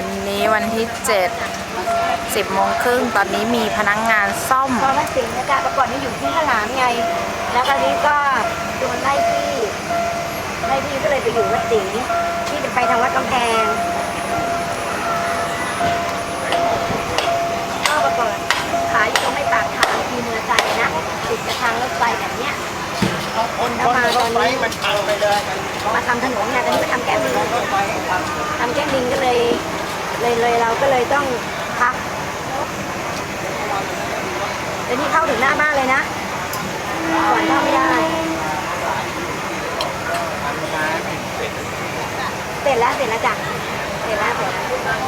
วันนี้วันที่ 7 10โมงครึ่งตอนนี้มีพนักงานซ่อม เพราะว่าสิงห์นะจ๊ะแต่ก่อนนี่อยู่ที่ข้าวหลามไง แล้วตอนนี้ก็โดนไล่ที่ไล่ที่ก็เลยไปอยู่วัดสิงห์ที่จะไปทางวัดกำแพงก็ประกอบขายอยู่ตรงไม่ปากทางทีเมืองใจนะติดกับทางรถไฟแบบเนี้ย คนคนรถไฟมันพังไปเลย มาทำถนนไงตอนนี้มาทำแก้มลิงทำแก้มลิงก็เลย เลยเลยเราก็เลยต้องพักเดี๋ยวนี้เข้าถึงหน้าบ้านเลยนะก่อนเข้าไม่ได้เสร็จแล้วเสร็จแล้วจ้ะเสร็จแล้วเสร็จแล้ว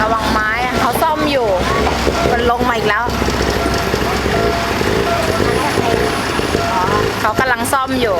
ระวังไม้อะเขาซ่อมอยู่ มาอีกแล้วเขากำลังซ่อมอยู่